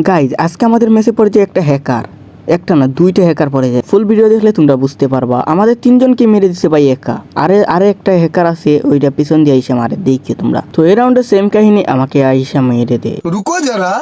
Guys আজকে আমাদের মেসে পড়েছে একটা হ্যাকার একটা না দুইটা হ্যাকার পড়ে যায়। ফুল ভিডিও দেখলে তোমরা বুঝতে পারবা। আমাদের তিনজনকে মেরে দিছে ভাই একা। আরে আরে একটা হ্যাকার আছে ওইটা পিছন দিয়ে আইসা মারে। দেখে তোমরা। তো এরাউন্ডের সেম কাহিনী আমাকে আইসা মেরে দে। রুকো যারা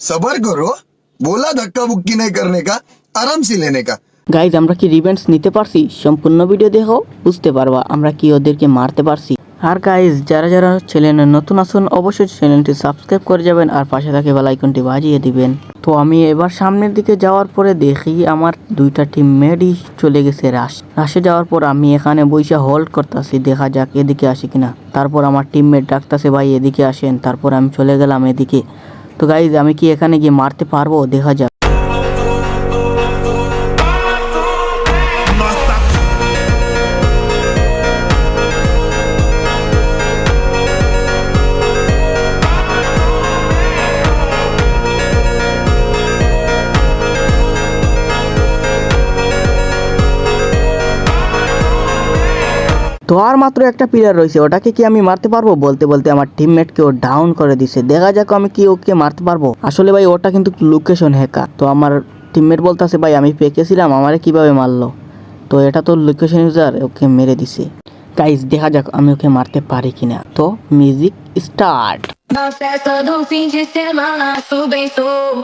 সবার করো। বলা ধাক্কা বুক্কি নাই করনে কা আরাম সে লেনে কা। গাইজ আমরা কি রিভেন্স নিতে পারছি? সম্পূর্ণ ভিডিও দেখো বুঝতে পারবা। আমরা কি ওদেরকে মারতে পারছি? আর গাইজ যারা যারা চ্যানেলে নতুন আসুন অবশ্যই চ্যানেলটি সাবস্ক্রাইব করে যাবেন আর পাশে থাকে বেল আইকনটি বাজিয়ে দিবেন। তো আমি এবার সামনের দিকে যাওয়ার পরে দেখি আমার দুইটা টিম মেডই চলে গেছে রাশ রাশে যাওয়ার পর আমি এখানে বইসা হোল্ড করতেছি, দেখা যাক এদিকে আসি কিনা। তারপর আমার টিম টিমমেট ডাকতেছে, ভাই, এদিকে আসেন। তারপর আমি চলে গেলাম এদিকে। তো গাইজ আমি কি এখানে গিয়ে মারতে পারব? দেখা যাক। তো আর মাত্র একটা প্লেয়ার রয়েছে ওটাকে কি আমি মারতে পারব? বলতে বলতে আমার টিমমেটকে ও ডাউন করে দিছে। দেখা যাক আমি কি ওকে মারতে পারব। আসলে ভাই ওটা কিন্তু লোকেশন হ্যাকার তো আমার টিমমেট বলতেছে ভাই আমি পেকেছিলাম আমারে কীভাবে মারলো? তো এটা তো লোকেশন ইউজার ওকে মেরে দিছে। গাইজ দেখা যাক আমি ওকে মারতে পারি কিনা। তো music start Na festa do fim de semana, subem som.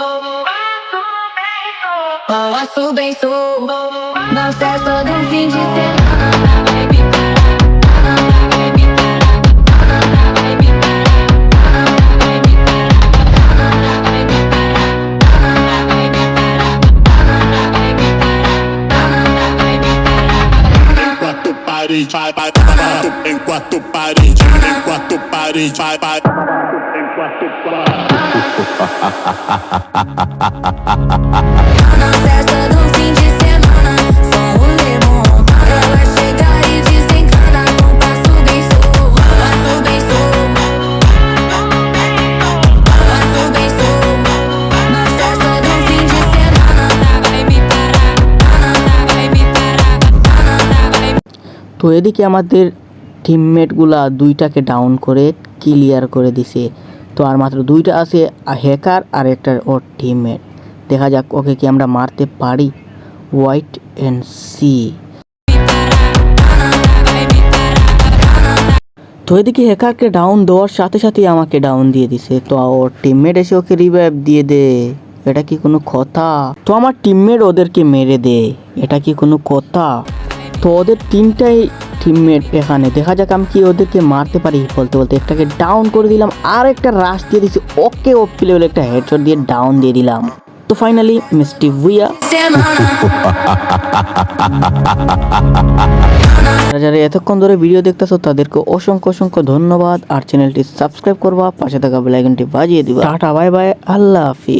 Parede vai, vai, vai, enquanto parede, enquanto parede vai, vai, enquanto parede. Na festa do fim de তো এদিকে আমাদের টিমমেটগুলা দুইটাকে ডাউন করে ক্লিয়ার করে দিছে। তো আর মাত্র দুইটা আছে হ্যাকার আর একটা ওর টিমমেট দেখা যাক ওকে কি আমরা মারতে পারি। হোয়াইট অ্যান্ড সি তো এদিকে হ্যাকারকে ডাউন দেওয়ার সাথে সাথেই আমাকে ডাউন দিয়ে দিছে। তো ওর টিমমেট এসে ওকে রিভাইভ দিয়ে দে। এটা কি কোনো কথা? তো আমার টিমমেট ওদেরকে মেরে দে। এটা কি কোনো কথা? তো ওদের তিনটাই টিমমেট এখানে। দেখা যাক আমি কি ওদেরকে মারতে পারি বলতে বলতে। একটাকে ডাউন করে দিলাম আর একটা রাশ দিয়ে দিছি। ওকে, ও লেভেল একটা হেডশট দিয়ে ডাউন দিয়ে দিলাম। তো ফাইনালি মিস্টি ভুইয়া। যারা এতক্ষণ ধরে ভিডিও দেখতেছো, তাদেরকে অসংখ্য অসংখ্য ধন্যবাদ। আর চ্যানেলটি সাবস্ক্রাইব করবা, পাশে থাকা বেলাইকনটি বাজিয়ে দিবা। টাটা বাই বাই আল্লাহ হাফিজ।